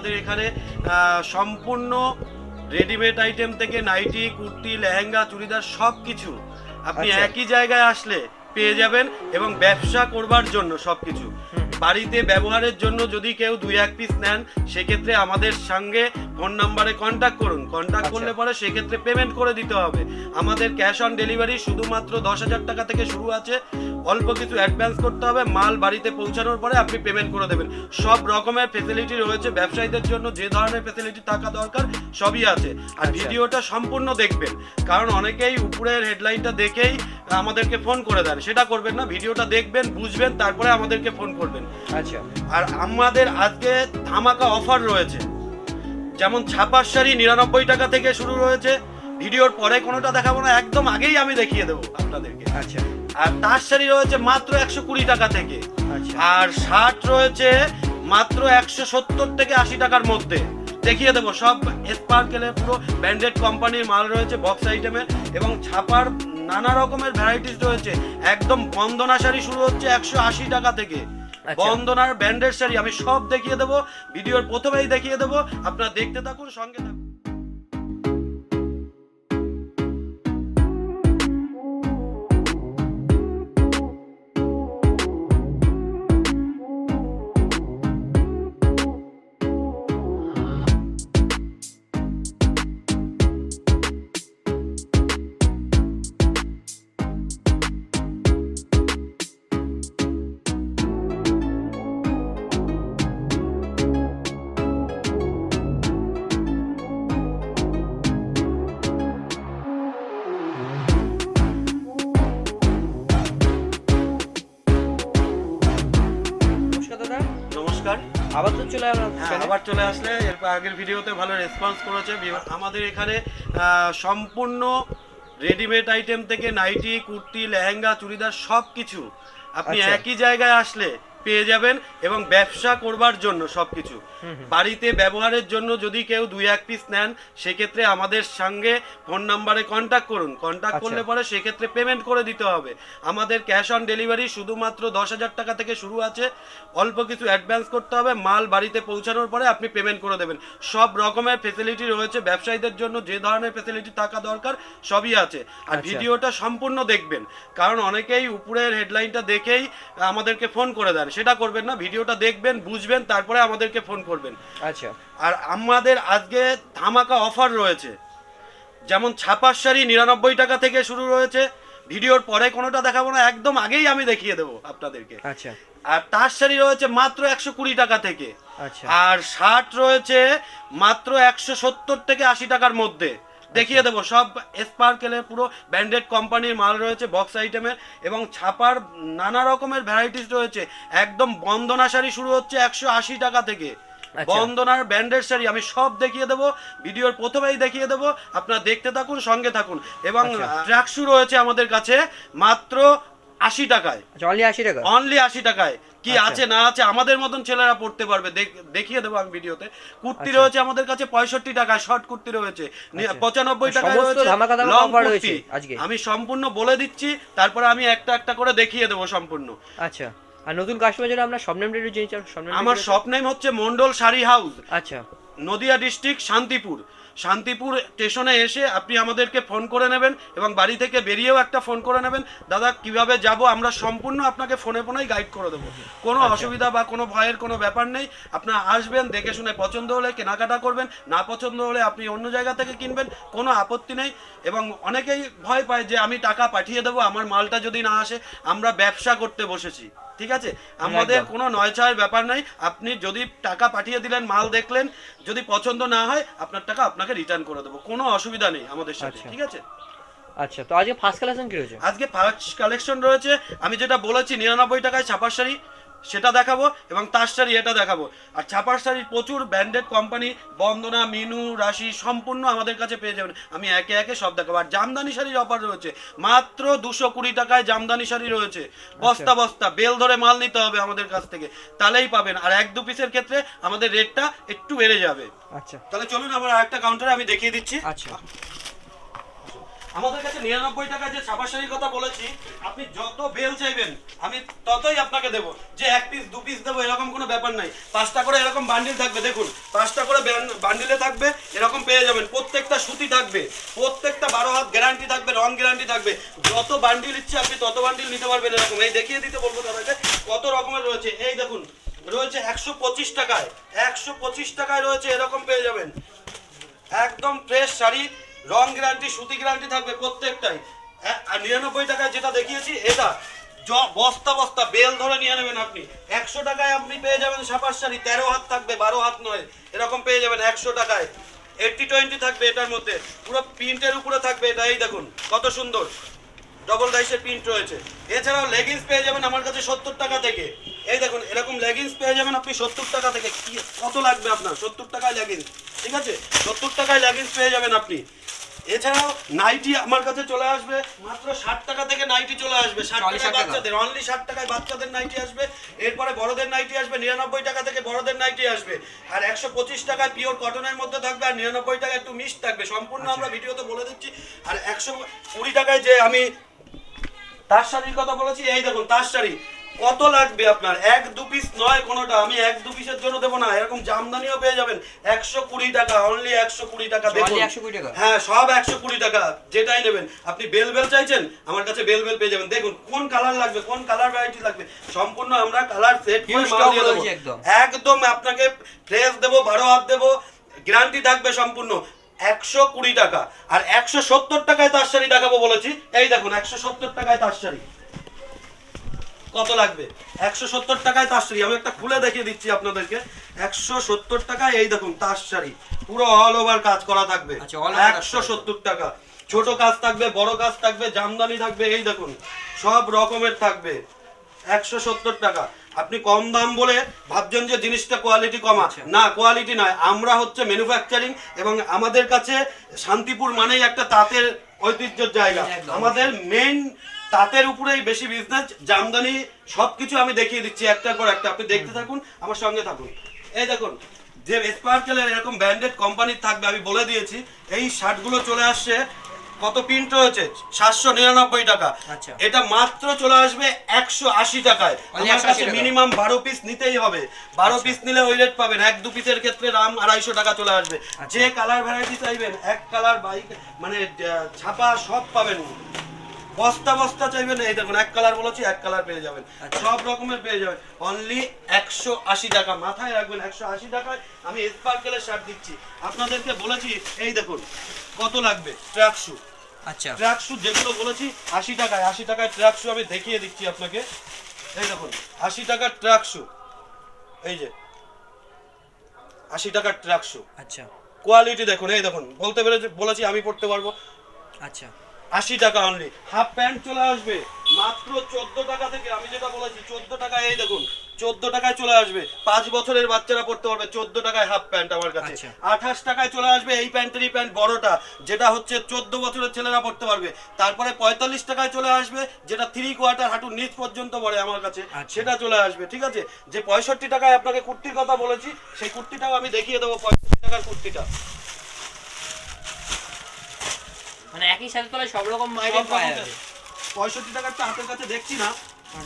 আমাদের এখানে সম্পূর্ণ রেডিমেড আইটেম থেকে নাইটি কুর্তি লেহেঙ্গা চুড়িদার সব কিছু আপনি আচ্ছা। একই জায়গায় আসলে পেয়ে যাবেন এবং ব্যবসা করবার জন্য সব কিছু বাড়িতে ব্যবহারের জন্য যদি কেউ দুই এক পিস নেন সেক্ষেত্রে আমাদের সঙ্গে ফোন নাম্বারে কন্ট্যাক্ট করুন। কন্ট্যাক্ট আচ্ছা। করলে পরে সেক্ষেত্রে পেমেন্ট করে দিতে হবে। আমাদের ক্যাশ অন ডেলিভারি শুধুমাত্র দশ হাজার টাকা থেকে শুরু আছে। অল্প কিছু অ্যাডভান্স করতে হবে। মাল বাড়িতে পৌঁছানোর পরে আপনি পেমেন্ট করে দেবেন। সব রকমের ফেসিলিটি রয়েছে। ব্যবসায়ীদের জন্য যে ধরনের ফেসিলিটি থাকা দরকার সবই আছে। আর আচ্ছা। ভিডিওটা সম্পূর্ণ দেখবেন। কারণ অনেকেই উপরের হেডলাইনটা দেখেই আমাদেরকে ফোন করে দেন। সেটা করবেন না। ভিডিওটা দেখবেন বুঝবেন তারপরে আমাদেরকে ফোন করবেন। আচ্ছা। আর আমাদের আজকে ধামাকা অফার রয়েছে। যেমন ছাপার শাড়ি নিরানব্বই টাকা থেকে শুরু রয়েছে। ভিডিওর পরে কোনোটা দেখাবো না একদম আগেই আমি দেখিয়ে দেবো আপনাদেরকে। আচ্ছা। আর তার শাড়ি রয়েছে মাত্র একশো কুড়ি টাকা থেকে। আচ্ছা। আর শার্ট রয়েছে মাত্র একশো সত্তর থেকে আশি টাকার মধ্যে। দেখিয়ে দেবো সব স্পার্কেলের পুরো ব্র্যান্ডেড কোম্পানির মাল রয়েছে বক্স আইটেমের এবং ছাপার নানা রকমের ভ্যারাইটিস রয়েছে। একদম বন্দনা শাড়ি শুরু হচ্ছে একশো আশি টাকা থেকে। বন্দনার ব্যান্ডের শাড়ি আমি সব দেখিয়ে দেবো, ভিডিওর প্রথমেই দেখিয়ে দেবো। আপনারা দেখতে থাকুন, সঙ্গে থাকুন। আবার চলে আসলে এরপর আগের ভিডিওতে ভালো রেসপন্স করেছে আমাদের এখানে সম্পূর্ণ রেডিমেড আইটেম থেকে নাইটি কুর্তি লেহেঙ্গা চুড়িদার সব কিছু আপনি আচ্ছা। একই জায়গায় আসলে পেয়ে যাবেন এবং ব্যবসা করবার জন্য সবকিছু। বাড়িতে ব্যবহারের জন্য যদি কেউ দুই এক পিস নেন সেক্ষেত্রে আমাদের সঙ্গে ফোন নাম্বারে কন্ট্যাক্ট করুন। কন্ট্যাক্ট আচ্ছা। করলে পরে সেক্ষেত্রে পেমেন্ট করে দিতে হবে। আমাদের ক্যাশ অন ডেলিভারি শুধুমাত্র দশ হাজার টাকা থেকে শুরু আছে। অল্প কিছু অ্যাডভান্স করতে হবে। মাল বাড়িতে পৌঁছানোর পরে আপনি পেমেন্ট করে দেবেন। সব রকমের ফেসিলিটি রয়েছে। ব্যবসায়ীদের জন্য যে ধরনের ফেসিলিটি থাকা দরকার সবই আছে। আর আচ্ছা। ভিডিওটা সম্পূর্ণ দেখবেন। কারণ অনেকেই উপরের হেডলাইনটা দেখেই আমাদেরকে ফোন করে দেন। সেটা করবেন না ভিডিওটা দেখবেন বুঝবেন তারপরে আমাদেরকে ফোন করবেন। আচ্ছা। আর আমাদের আজকে ধামাকা অফার রয়েছে। যেমন ছাপার শাড়ি নিরানব্বই টাকা থেকে শুরু রয়েছে। ভিডিওর পরে কোনোটা দেখাবো না একদম আগেই আমি দেখিয়ে দেবো আপনাদেরকে। আচ্ছা। আর তার শাড়ি রয়েছে মাত্র একশো কুড়ি টাকা থেকে। আচ্ছা। আর শার্ট রয়েছে মাত্র একশো সত্তর থেকে আশি টাকার মধ্যে। দেখিয়ে দেবো সব স্পার্কেলের পুরো ব্র্যান্ডেড কোম্পানির মাল রয়েছে বক্স আইটেমের এবং ছাপার নানা রকমের ভ্যারাইটিস রয়েছে একদম বন্দনা শাড়ি শুরু হচ্ছে একশো আশি টাকা থেকে আচ্ছা। বন্দনার ব্যান্ডেড শাড়ি আমি সব দেখিয়ে দেবো ভিডিওর প্রথমেই দেখিয়ে দেবো আপনারা দেখতে থাকুন সঙ্গে থাকুন এবং আচ্ছা। ট্র্যাকশু রয়েছে আমাদের কাছে মাত্র আশি টাকায়। আচ্ছা অনলি আশি টাকা অনলি আশি টাকায়। কি আচ্ছা। আছে না আছে আমাদের মতন ছেলেরা পড়তে পারবে। দেখিয়ে দেবো আমি ভিডিওতে। কুর্তি আচ্ছা। রয়েছে আমাদের কাছে পঁয়ষট্টি টাকায় শর্ট কুর্তি রয়েছে। আচ্ছা। পঁচানব্বই টাকায় সমস্ত রয়েছে আমি সম্পূর্ণ বলে দিচ্ছি তারপরে আমি একটা একটা করে দেখিয়ে দেবো সম্পূর্ণ। আচ্ছা। আর নতুন কাস্টমার জন্য আমরা স্বপ্নেম রেডিও জেনে চান স্বপ্নেম আমার radio- শপ নেম হচ্ছে মন্ডল শাড়ি হাউস। আচ্ছা। নদিয়া ডিস্ট্রিক্ট শান্তিপুর। শান্তিপুর স্টেশনে এসে আপনি আমাদেরকে ফোন করে নেবেন এবং বাড়ি থেকে বেরিয়েও একটা ফোন করে নেবেন দাদা কীভাবে যাব? আমরা সম্পূর্ণ আপনাকে ফোনে ফোনেই গাইড করে দেবো। কোনো আচ্ছা। অসুবিধা বা কোনো ভয়ের কোনো ব্যাপার নেই। আপনারা আসবেন দেখে শুনে পছন্দ হলে কেনাকাটা করবেন না পছন্দ হলে আপনি অন্য জায়গা থেকে কিনবেন কোনো আপত্তি নেই। এবং অনেকেই ভয় পায় যে আমি টাকা পাঠিয়ে দেবো আমার মালটা যদি না আসে আমরা ব্যবসা করতে বসেছি। ঠিক আছে? আমাদের কোনো নয় ছয়ের ব্যাপার নাই। আপনি যদি টাকা পাঠিয়ে দিলেন মাল দেখলেন যদি পছন্দ না হয় আপনার টাকা আপনাকে রিটার্ন করে দেবো। কোনো অসুবিধা নেই আমাদের সাথে আচ্ছা। ঠিক আছে? আচ্ছা তো আজকে ফার্স্ট কালেকশন কি রয়েছে? আজকে ফার্স্ট কালেকশন রয়েছে আমি যেটা বলেছি নিরানব্বই টাকায় ছাপার শাড়ি। সেটা দেখাবো এবং তার শাড়ি এটা দেখাবো। আর ছাপার শাড়ির প্রচুর ব্র্যান্ডেড কোম্পানি বন্দনা মিনু রাশি সম্পূর্ণ আমাদের কাছে পেয়ে যাবেন। আমি একে একে সব দেখাবো। আর জামদানি শাড়ির অফার রয়েছে। মাত্র দুশো কুড়ি টাকায় জামদানি শাড়ি রয়েছে। বস্তা বস্তা বেল ধরে মাল নিতে হবে আমাদের কাছ থেকে। তাহলেই পাবেন। আর এক দু পিসের ক্ষেত্রে আমাদের রেটটা একটু বেড়ে যাবে। আচ্ছা। তাহলে চলুন আমার আরেকটা কাউন্টারে আমি দেখিয়ে দিচ্ছি। আচ্ছা। আমাদের কাছে নিরানব্বই টাকা যে ছাপা কথা বলেছি, আপনি যত বেল চাইবেন, আমি ততই আপনাকে দেবো। যে এক পিস দু পিস দেবো, এরকম কোনো ব্যাপার নাই। পাঁচটা করে এরকম বান্ডিল থাকবে, দেখুন, পাঁচটা করে বান্ডিলে থাকবে, এরকম পেয়ে যাবেন। প্রত্যেকটা সুতি থাকবে, প্রত্যেকটা বারো হাত গ্যারান্টি থাকবে, রং গ্যারান্টি থাকবে। যত বান্ডিল ইচ্ছে আপনি তত বান্ডিল নিতে পারবেন এরকম। এই দেখিয়ে দিতে বলব তাদেরকে কত রকমের রয়েছে। এই দেখুন, রয়েছে একশো পঁচিশ টাকায়, একশো পঁচিশ টাকায় রয়েছে, এরকম পেয়ে যাবেন। একদম ফ্রেশ শাড়ি রং গ্যারান্টি, সুতি গ্যারান্টি থাকবে প্রত্যেকটাই। আর নিরানব্বই টাকায় যেটা দেখিয়েছি, এটা বস্তা বস্তা, বেল ধরে নিয়ে নেবেন আপনি। একশো টাকায় আপনি পেয়ে যাবেন সাপার শাড়ি, তেরো হাত থাকবে, বারো হাত নয়, এরকম পেয়ে যাবেন একশো টাকায়। এইটটি টোয়েন্টি থাকবে এটার মধ্যে, পুরো প্রিন্টের উপরে থাকবে এটা, এই দেখুন, কত সুন্দর। ডবল ডাইসের প্রিন্ট রয়েছে। এছাড়াও লেগিংস পেয়ে যাবেন আমার কাছে সত্তর টাকা থেকে। এই দেখুন, এরকম লেগিংস পেয়ে যাবেন আপনি সত্তর টাকা থেকে। কি, কত লাগবে আপনার? সত্তর টাকায় লেগিংস ঠিক আছে? সত্তর টাকায় লেগিংস পেয়ে যাবেন আপনি। এছাড়াও নাইটি আমার কাছে চলে আসবে মাত্র ষাট টাকা থেকে নাইটি চলে আসবে। ষাট টাকায় বাচ্চাদের অনলি ষাট টাকায় বাচ্চাদের নাইটি আসবে। এরপরে বড়দের নাইটি আসবে নিরানব্বই টাকা থেকে বড়দের নাইটি আসবে। আর একশো পঁচিশ টাকায় পিওর কটনের মধ্যে থাকবে আর নিরানব্বই টাকা একটু মিক্স থাকবে। সম্পূর্ণ আমরা ভিডিওতে বলে দিচ্ছি। আর একশো কুড়ি টাকায় যে আমি তার শাড়ির কথা বলেছি এই দেখুন তার শাড়ি। কত লাগবে আপনার? এক দু পিস নয় কোনোটা আমি এক দু পিসের জন্য দেবো না। এরকম জামদানিও পেয়ে যাবেন। একশো কুড়ি টাকা অনলি একশো কুড়ি টাকা দেখুন। Only 120 টাকা? হ্যাঁ সব একশো কুড়ি টাকা যেটাই নেবেন। আপনি বেল বেল চাইছেন আমার কাছে বেল বেল পেয়ে যাবেন। দেখুন কোন কালার লাগবে কোন কালার ভ্যারাইটি লাগবে সম্পূর্ণ আমরা কালার সেট। একদম। আপনাকে ফ্রেশ দেবো বারো হাত দেবো গ্যারান্টি থাকবে সম্পূর্ণ। একশো কুড়ি টাকা। আর একশো সত্তর টাকায় তার শাড়ি দেখাবো বলেছি। এই দেখুন একশো সত্তর টাকায় তার শাড়ি। কত লাগবে? একশো সত্তর টাকায় তার শাড়ি। আমি একটা খুলে দেখিয়ে দিচ্ছি আপনাদেরকে। একশো সত্তর টাকায় এই দেখুন তার শাড়ি। পুরো অল ওভার কাজ করা থাকবে। আচ্ছা, একশো সত্তর টাকা। ছোট কাজ থাকবে বড় কাজ থাকবে জামদানি থাকবে এই দেখুন। সব রকমের থাকবে। একশো সত্তর টাকা। আপনি কম দাম বলে ভাবছেন যে জিনিসটা কোয়ালিটি কম। আছে না কোয়ালিটি নয়। আমরা হচ্ছে ম্যানুফ্যাকচারিং এবং আমাদের কাছে শান্তিপুর মানেই একটা তাঁতের ঐতিহ্যের জায়গা। আমাদের মেইন তাঁতের উপরেই বেশি বিজনেস জামদানি সবকিছু আমি দেখিয়ে দিচ্ছি একটার পর একটা। আপনি দেখতে থাকুন আমার সঙ্গে থাকুন। এই দেখুন যে স্পার্কেলের এরকম ব্র্যান্ডেড কোম্পানি থাকবে আমি বলে দিয়েছি এই শার্টগুলো চলে আসছে কত প্রিন্ট রয়েছে সাতশো নিরানব্বই টাকা। আচ্ছা। এটা মাত্র চলে আসবে একশো আশি টাকায়। আমার কাছে মিনিমাম বারো পিস নিতেই হবে। বারো আচ্ছা। পিস নিলে ওই রেট পাবেন। এক দু পিসের ক্ষেত্রে দাম আড়াইশো টাকা চলে আসবে। আচ্ছা। যে কালার ভ্যারাইটি চাইবেন এক কালার বাইক মানে ছাপা সব পাবেন। বস্তা বস্তা চাইবেন এই দেখুন এক কালার বলেছি এক কালার পেয়ে যাবেন। আচ্ছা। সব রকমের পেয়ে যাবেন। অনলি একশো আশি টাকা। মাথায় রাখবেন একশো আশি টাকায় আমি স্পার্কেলের শার্ট দিচ্ছি। আপনাদেরকে বলেছি এই দেখুন কত লাগবে? ট্র্যাক শু আচ্ছা। ট্র্যাক শু যেগুলো বলেছি আশি টাকায় আশি টাকায় ট্র্যাক শু আমি দেখিয়ে দিচ্ছি আপনাকে। এই দেখুন আশি টাকার ট্র্যাক শু এই যে আশি টাকার ট্র্যাক শু আচ্ছা। কোয়ালিটি দেখুন এই দেখুন বলতে পেরেছি বলেছি আমি পড়তে পারব। আচ্ছা। আশি টাকা অনলি হাফ প্যান্ট চলে আসবে। মাত্র চোদ্দ টাকা থেকে আমি যেটা বলেছি চোদ্দ টাকা এই দেখুন চোদ্দ টাকায় চলে আসবে। পাঁচ বছরের বাচ্চারা পড়তে পারবে চোদ্দ টাকায় হাফ প্যান্ট আমার কাছে। আচ্ছা। আঠাশ টাকায় চলে আসবে এই প্যান্টেরই প্যান্ট বড়টা যেটা হচ্ছে চোদ্দ বছরের ছেলেরা পড়তে পারবে। তারপরে পঁয়তাল্লিশ টাকায় চলে আসবে যেটা থ্রি কোয়ার্টার হাঁটুর নিচ পর্যন্ত পড়ে আমার কাছে আচ্ছা। সেটা চলে আসবে ঠিক আছে? যে পঁয়ষট্টি টাকায় আপনাকে কুর্তির কথা বলেছি সেই কুর্তিটাও আমি দেখিয়ে দেবো পঁয়ষট্টি টাকার কুর্তিটা। মানে একই সাথে তলায় সব রকম মাইলেজ পাওয়া। যাবে পঁয়ষট্টি তো হাতের কাছে দেখছি না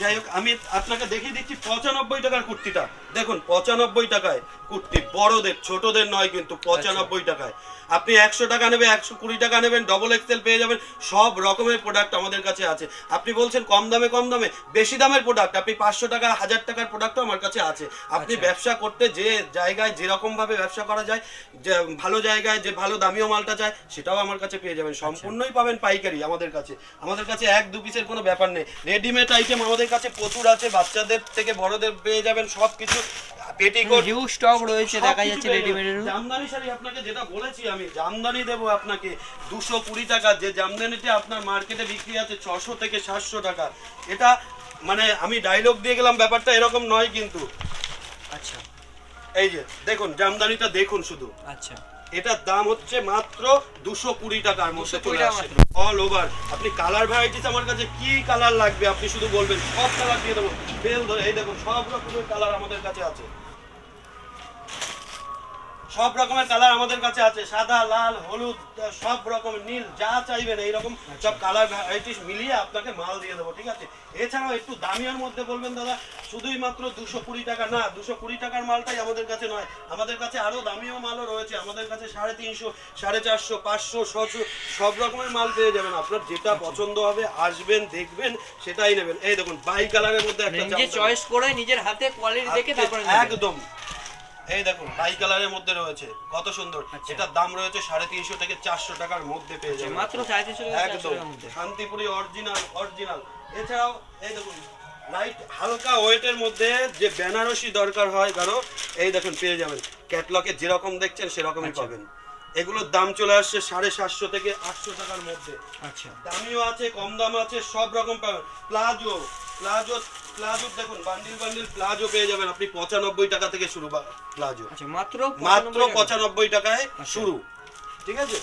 যাই হোক আমি আপনাকে দেখিয়ে দিচ্ছি পঁচানব্বই টাকার কুর্তিটা দেখুন পঁচানব্বই টাকায় কুর্তি। বড়দের ছোটদের নয় কিন্তু পঁচানব্বই টাকায়। আপনি একশো টাকা নেবেন একশো কুড়ি টাকা নেবেন ডবল এক্সেল পেয়ে যাবেন সব রকমের প্রোডাক্ট আমাদের কাছে আছে। আপনি বলছেন কম দামে কম দামে। বেশি দামের প্রোডাক্ট আপনি পাঁচশো টাকা হাজার টাকার প্রোডাক্টও আমার কাছে আছে। আপনি আচ্ছা। ব্যবসা করতে যে জায়গায় যেরকমভাবে ব্যবসা করা যায় যে ভালো জায়গায় যে ভালো দামিও মালটা চায় সেটাও আমার কাছে পেয়ে যাবেন। সম্পূর্ণই পাবেন পাইকারি আমাদের কাছে। আমাদের কাছে এক দু পিসের কোনো ব্যাপার নেই। রেডিমেড আইটেম আমাদের কাছে প্রচুর আছে। বাচ্চাদের থেকে বড়দের পেয়ে যাবেন সব কিছু পেটিকোট হিউজ স্টক রয়েছে দেখা যাচ্ছে রেডিমেডের জামদানি শাড়ি আপনাকে যেটা বলেছি আমি জামদানি দেবো আপনাকে দুশো কুড়ি টাকা। যে জামদানিতে আপনার মার্কেটে বিক্রি আছে ছশো থেকে সাতশো টাকা। এটা মানে আমি ডায়লগ দিয়ে গেলাম ব্যাপারটা এরকম নয় কিন্তু। আচ্ছা। এই যে দেখুন জামদানিটা দেখুন শুধু। আচ্ছা। এটার দাম হচ্ছে মাত্র দুশো কুড়ি টাকার মধ্যে চলে আসে। অল ওভার আপনি কালার ভ্যারাইটিস আমার কাছে কি কালার লাগবে আপনি শুধু বলবেন সব কালার দিয়ে দেবো। বেল ধরে এই দেখুন সব রকমের কালার আমাদের কাছে আছে। সব রকমের কালার আমাদের কাছে আছে। সাদা লাল হলুদ সব রকমের নীল যা চাইবেন এইরকম সব কালার ভ্যারাইটিস মিলিয়ে আপনাকে মাল দিয়ে দেবো ঠিক আছে? এছাড়াও একটু দামিয়ার মধ্যে বলবেন দাদা শুধুই মাত্র দুশো কুড়ি টাকা। না দুশো কুড়ি টাকার মালটাই আমাদের কাছে নয় আমাদের কাছে আরও দামিও মালও রয়েছে। আমাদের কাছে সাড়ে তিনশো সাড়ে চারশো পাঁচশো ছশো সব রকমের মাল পেয়ে যাবেন। আপনার যেটা পছন্দ হবে আসবেন দেখবেন সেটাই নেবেন। এই দেখুন বাই কালারের মধ্যে একটা নিজে জামদানি। চয়েস করে নিজের হাতে কোয়ালিটি দেখে তারপরে একদম। এই দেখুন বাই কালারের মধ্যে রয়েছে। কত সুন্দর। আচ্ছা। এটার দাম রয়েছে সাড়ে তিনশো থেকে চারশো টাকার মধ্যে পেয়ে যাবেন। মাত্র সাড়ে তিনশো একদম। শান্তিপুরি অরিজিনাল অরিজিনাল এছাড়াও এই দেখুন লাইট হালকা ওয়েটের মধ্যে যে বেনারসি দরকার হয় কারও এই দেখুন পেয়ে যাবেন। ক্যাটলগে যেরকম দেখছেন সেরকমই আচ্ছা। পাবেন। এগুলোর দাম চলে আসছে সাড়ে সাতশো থেকে আটশো টাকার মধ্যে। আচ্ছা। দামিও আছে কম দাম আছে সব রকম পাবেন। প্লাজো প্লাজো প্লাজো দেখুন বান্ডিল বান্ডিল প্লাজো পেয়ে যাবেন আপনি পঁচানব্বই টাকা থেকে শুরু প্লাজো। আচ্ছা মাত্র মাত্র পঁচানব্বই টাকায় আচ্ছা। শুরু। ঠিক আছে?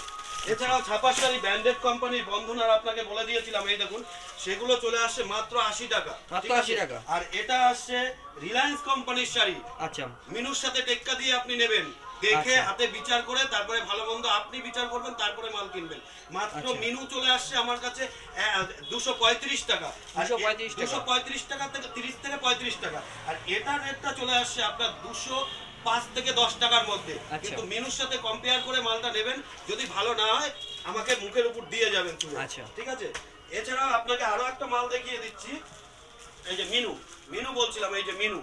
এছাড়াও ছাপাশাড়ি ব্র্যান্ডেড কোম্পানির বন্ধনার আপনাকে বলে দিয়েছিলাম এই দেখুন সেগুলো চলে আসছে মাত্র আশি টাকা। মাত্র? 80 টাকা। আর এটা আসছে রিলায়েন্স কোম্পানির শাড়ি। আচ্ছা। মিনুর সাথে টেক্কা দিয়ে আপনি নেবেন। দেখে আচ্ছা। হাতে বিচার করে তারপরে ভালো মন্দ আপনি বিচার করবেন তারপরে মাল কিনবেন। মাত্র আচ্ছা। মিনু চলে আসছে আমার কাছে দুশো পঁয়ত্রিশ টাকা। দুশো পঁয়ত্রিশ টাকা। থেকে তিরিশ থেকে পঁয়ত্রিশ টাকা। আর এটার রেটটা চলে আসছে আপনার দুশো পাঁচ থেকে দশ টাকার মধ্যে। আচ্ছা। কিন্তু মেনুর সাথে কম্পেয়ার করে মালটা নেবেন যদি ভালো না হয় আমাকে মুখের উপর দিয়ে যাবেন আচ্ছা। ঠিক আছে? এছাড়াও আপনাকে আরও একটা মাল দেখিয়ে দিচ্ছি। এই যে মিনু মিনু বলছিলাম এই যে মিনু।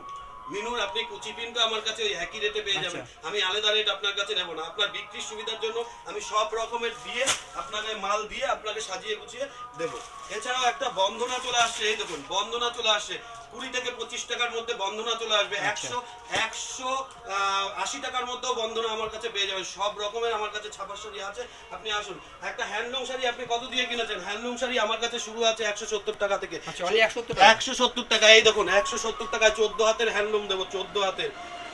মিনুর আপনি কুচি পিনটা আমার কাছে ওই একই রেটে পেয়ে যাবেন। আমি আলাদা রেট আপনার কাছে নেব না। আপনার বিক্রির সুবিধার জন্য আমি সব রকমের দিয়ে আপনাকে মাল দিয়ে আপনাকে সাজিয়ে গুছিয়ে দেব। এছাড়াও একটা বন্ধনা চলে আসছে এই দেখুন বন্ধনা চলে আসছে। কুড়ি থেকে পঁচিশ টাকার মধ্যে বন্ধনা চলে আসবে। একশো একশো আশি টাকার মধ্যেও বন্ধনা আমার কাছে পেয়ে যাবেন। সব রকমের আমার কাছে ছাপার শাড়ি আছে। আপনি আসুন। একটা হ্যান্ডলুম শাড়ি আপনি কত দিয়ে কিনেছেন? হ্যান্ডলুম শাড়ি আমার কাছে শুরু আছে একশো সত্তর টাকা থেকে। আচ্ছা একশো একশো সত্তর টাকা। এই দেখুন একশো সত্তর টাকায় চোদ্দ হাতের হ্যান্ডলুম দেবো চোদ্দ হাতের।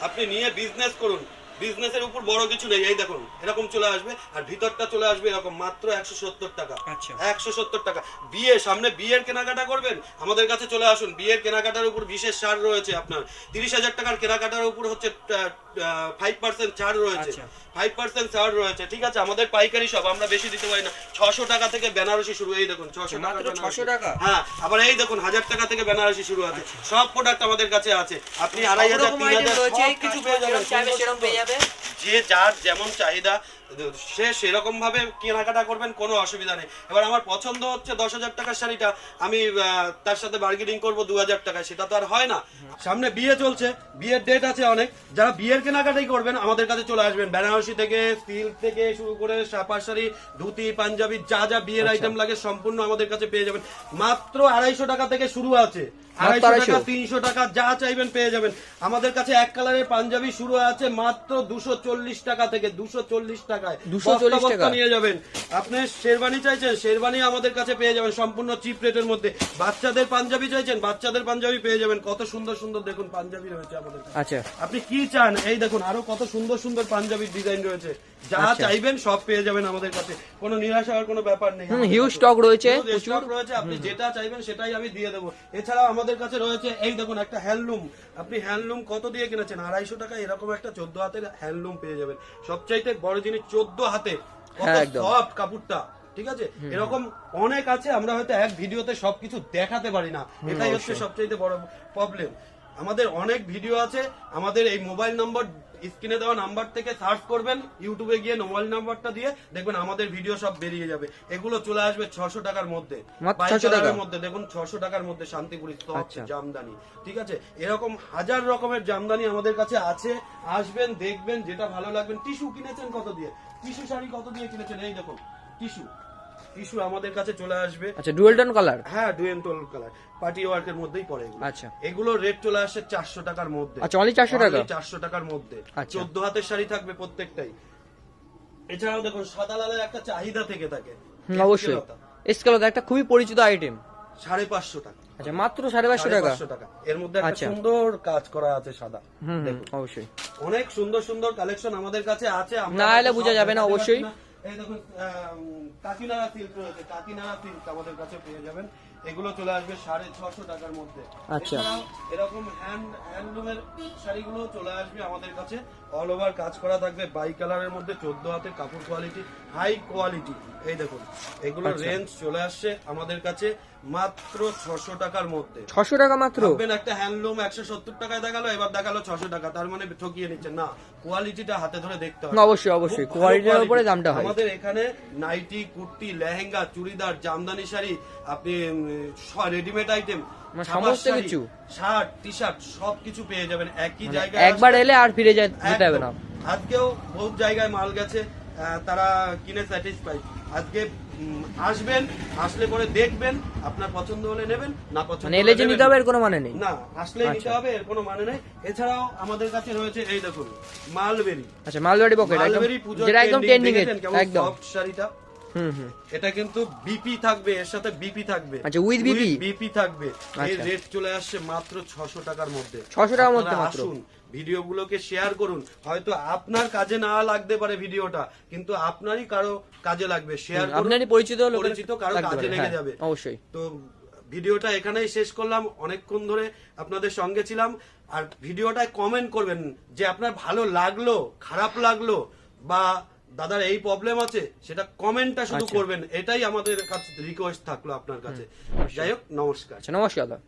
আপনি নিয়ে বিজনেস করুন। বিজনেসের উপর বড় কিছু নেই। এই দেখুন এরকম চলে আসবে আর ভিতরটা চলে আসবে এরকম মাত্র একশো সত্তর টাকা। আচ্ছা। একশো সত্তর টাকা। বিয়ে সামনে বিয়ের কেনাকাটা করবেন? আমাদের কাছে চলে আসুন। বিয়ের কেনাকাটার উপর বিশেষ ছাড় রয়েছে আপনার। তিরিশ হাজার টাকার কেনাকাটার উপর হচ্ছে ফাইভ পার্সেন্ট ছাড় রয়েছে। আচ্ছা। ফাইভ পার্সেন্ট ছাড় রয়েছে। ঠিক আছে আমাদের পাইকারি সব আমরা বেশি দিতে পারি না। ছশো টাকা থেকে বেনারসি শুরু এই দেখুন ছশো টাকা মাত্র বেনারসি। 600 টাকা? হ্যাঁ আবার এই দেখুন হাজার টাকা থেকে বেনারসি শুরু আছে। সব প্রোডাক্ট আমাদের কাছে আছে। আপনি আড়াই হাজার তিন হাজার কিছু পেয়ে যাবেন। যাবে যে যার যেমন চাহিদা সে সেরকম ভাবে কেনাকাটা করবেন কোনো অসুবিধা নেই। এবার আমার পছন্দ হচ্ছে দশ হাজার টাকার শাড়িটা আমি তার সাথে বার্গেনিং করব দু হাজার টাকায় সেটা তো আর হয় না। সামনে বিয়ে চলছে বিয়ের ডেট আছে অনেক যারা বিয়ের কেনাকাটাই করবেন আমাদের কাছে চলে আসবেন। বেনারসি থেকে সিল্ক থেকে শুরু করে সাপার শাড়ি ধুতি পাঞ্জাবি যা যা বিয়ের আইটেম লাগে সম্পূর্ণ আমাদের কাছে পেয়ে যাবেন। মাত্র আড়াইশো টাকা থেকে শুরু আছে। আড়াইশো টাকা 250 তিনশো টাকা যা চাইবেন পেয়ে যাবেন। আমাদের কাছে এক কালারের পাঞ্জাবি শুরু আছে মাত্র দুশো চল্লিশ টাকা থেকে দুশো চল্লিশ টাকায়। 240 বস্তা বস্তা টাকা? নিয়ে যাবেন। আপনি শেরবানি চাইছেন শেরবানি আমাদের কাছে পেয়ে যাবেন সম্পূর্ণ চিপ রেটের মধ্যে। বাচ্চাদের পাঞ্জাবি চাইছেন বাচ্চাদের পাঞ্জাবি পেয়ে যাবেন। কত সুন্দর সুন্দর দেখুন পাঞ্জাবি রয়েছে আমাদের আচ্ছা। আপনি কি চান? এই দেখুন আরও কত সুন্দর সুন্দর পাঞ্জাবির ডিজাইন রয়েছে। যা আচ্ছা। চাইবেন সব পেয়ে যাবেন আমাদের কাছে। কোনো নিরাশ হওয়ার কোনো ব্যাপার নেই। হিউজ স্টক রয়েছে stock রয়েছে। আপনি যেটা চাইবেন সেটাই আমি দিয়ে দেবো। এছাড়াও আমাদের কাছে রয়েছে এই দেখুন একটা হ্যান্ডলুম আপনি হ্যান্ডলুম কত দিয়ে কিনেছেন? আড়াইশো টাকা এরকম একটা চোদ্দ হাতের হ্যান্ডলুম পেয়ে যাবেন। সবচাইতে বড় জিনিস চোদ্দ হাতে। কত হ্যাঁ, সফট কাপড়টা ঠিক আছে? এরকম অনেক আছে আমরা হয়তো এক ভিডিওতে সবকিছু দেখাতে পারি না। এটাই হচ্ছে সবচাইতে বড় প্রবলেম আমাদের অনেক ভিডিও আছে আমাদের এই মোবাইল নম্বর স্ক্রিনে দেওয়া নাম্বার থেকে সার্চ করবেন ইউটিউবে গিয়ে মোবাইল নাম্বারটা দিয়ে দেখবেন আমাদের ভিডিও সব বেরিয়ে যাবে। এগুলো চলে আসবে ছশো টাকার মধ্যে। মাত্র By 600 টাকা? colour এর মধ্যে। দেখুন ছশো টাকার মধ্যে শান্তিপুরি আচ্ছা। জামদানি। ঠিক আছে? এরকম হাজার রকমের জামদানি আমাদের কাছে আছে। আসবেন দেখবেন যেটা ভালো লাগবেন টিস্যু কিনেছেন কত দিয়ে? টিস্যু শাড়ি কত দিয়ে কিনেছেন? এই দেখুন টিস্যু। টিস্যু আমাদের কাছে চলে আসবে। আচ্ছা ডুয়েল টোন কালার হ্যাঁ ডুয়েন টোল কালার পার্টি ওয়ার্কের মধ্যেই পড়ে এগুলো। আচ্ছা। এগুলো রেট চলে আসে চারশো টাকার মধ্যে। আচ্ছা, only 400 টাকা? চারশো টাকার মধ্যে। আচ্ছা। চোদ্দ হাতের শাড়ি থাকবে প্রত্যেকটাই। এছাড়াও দেখুন সাদা লালের একটা চাহিদা থেকে থাকে। অবশ্যই। এসকেলতা একটা খুবই পরিচিত আইটেম সাড়ে পাঁচশো টাকা। আচ্ছা মাত্র সাড়ে পাঁচশো টাকা? এর মধ্যে একটা আচ্ছা। সুন্দর কাজ করা আছে সাদা। অবশ্যই। অনেক সুন্দর সুন্দর কালেকশন আমাদের কাছে আছে। না এলে বোঝা যাবে না, অবশ্যই। এই দেখুন কাকিনাড়া সিল্ক রয়েছে কাকিনাড়া সিল্ক আমাদের কাছে পেয়ে যাবেন। এগুলো চলে আসবে সাড়ে ছশো টাকার মধ্যে। আচ্ছা। এরকম হ্যান্ড হ্যান্ডলুমের শাড়িগুলো চলে আসবে আমাদের কাছে। অল ওভার কাজ করা থাকবে বাই কালারের মধ্যে চোদ্দ হাতে কাপড় কোয়ালিটি হাই কোয়ালিটি এই দেখুন এগুলো আচ্ছা। রেঞ্জ চলে আসছে আমাদের কাছে মাত্র ছশো টাকার মধ্যে। ছশো টাকা মাত্র? একটা হ্যান্ডলুম একশো সত্তর টাকায় দেখাল এবার দেখাল ছশো টাকা তার মানে ঠকিয়ে নিচ্ছে। না কোয়ালিটিটা হাতে ধরে দেখতে হবে। অবশ্যই, অবশ্যই। কোয়ালিটির উপরে দামটা হয়। আমাদের এখানে নাইটি কুর্তি লেহেঙ্গা চুড়িদার জামদানি শাড়ি আপনি রেডিমেড আইটেম মানে সমস্ত কিছু? শার্ট টি শার্ট সব কিছু পেয়ে যাবেন একই জায়গায় মানে একবার এলে আর ফিরে যেতে হবে না। আজকেও বহুত জায়গায় মাল গেছে তারা কিনে স্যাটিসফাইড আজকে আসবেন আসলে পরে দেখবেন আপনার পছন্দ হলে নেবেন না পছন্দ মানে এলে যে নিতে হবে এর কোনো মানে নেই। না আসলে নিতে আচ্ছা। হবে এর কোনো মানে নেই। এছাড়াও আমাদের কাছে রয়েছে এই দেখুন মালবেরি। আচ্ছা মালবাড়ি পকেট একদম মালবেরি পুজোর যেটা একদম ট্রেন্ডিং একদম। সফট শাড়িটা? এটা কিন্তু বিপি থাকবে এর সাথে বিপি থাকবে। আচ্ছা, with BP? বিপি? থাকবে। এর আচ্ছা। রেট চলে আসছে মাত্র 600 টাকার মধ্যে। 600 টাকার মধ্যে মাত্র? আসুন ভিডিওগুলোকে শেয়ার করুন। হয়তো আপনার কাজে না লাগতে পারে ভিডিওটা কিন্তু আপনারই কারও কাজে লাগবে। শেয়ার করুন আপনারই পরিচিত লোকের পরিচিত কারও কাজে লেগে হ্যাঁ, যাবে। অবশ্যই। তো ভিডিওটা এখানেই শেষ করলাম। অনেকক্ষণ ধরে আপনাদের সঙ্গে ছিলাম। আর ভিডিওটায় কমেন্ট করবেন যে আপনার ভালো লাগল খারাপ লাগল বা দাদার এই প্রবলেম আছে সেটা কমেন্টটা শুধু আচ্ছা। করবেন এটাই আমাদের কাছে রিকোয়েস্ট থাকল আপনার কাছে। যাই হোক নমস্কার। আচ্ছা নমস্কার দাদা।